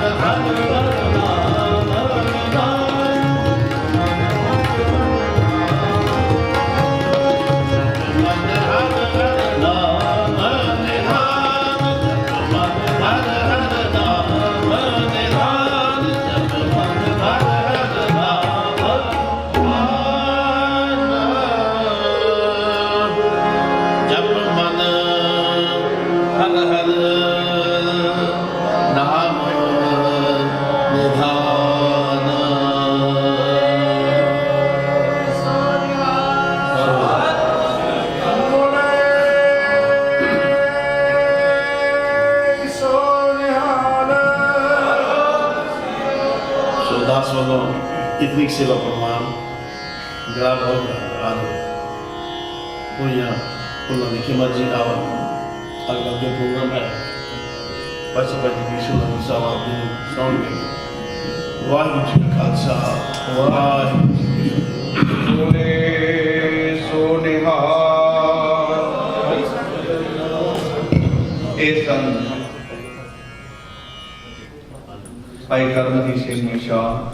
Bhagavan ਦਾਸ ਵੱਲੋਂ ਇਤਨੀ ਕੁ ਸੇਵਾ ਪ੍ਰਵਾਨ ਗਰਾ ਬਹੁਤ ਆਦੋ ਹੋਇਆ ਉਹਨਾਂ ਦੀ ਖਿਮਤ ਜੀ ਆਵਾ ਅਗਲਾ ਦੇ ਪ੍ਰੋਗਰਾਮ ਹੈ ਬਸ ਬਸ ਵਿਸ਼ੂ ਦਾ ਮੁਸਾਵਾ ਦੇ ਸੁਣਗੇ ਵਾਹਿਗੁਰੂ ਜੀ ਕਾ ਖਾਲਸਾ ਵਾਹਿਗੁਰੂ ਜੀ ਕੀ ਫਤਿਹ। ਬੋਲੇ ਸੋ ਨਿਹਾਲ ਇਹ ਸਨ ਭਾਈ ਕਰਮਜੀਤ ਸਿੰਘ ਨਿਸ਼ਾ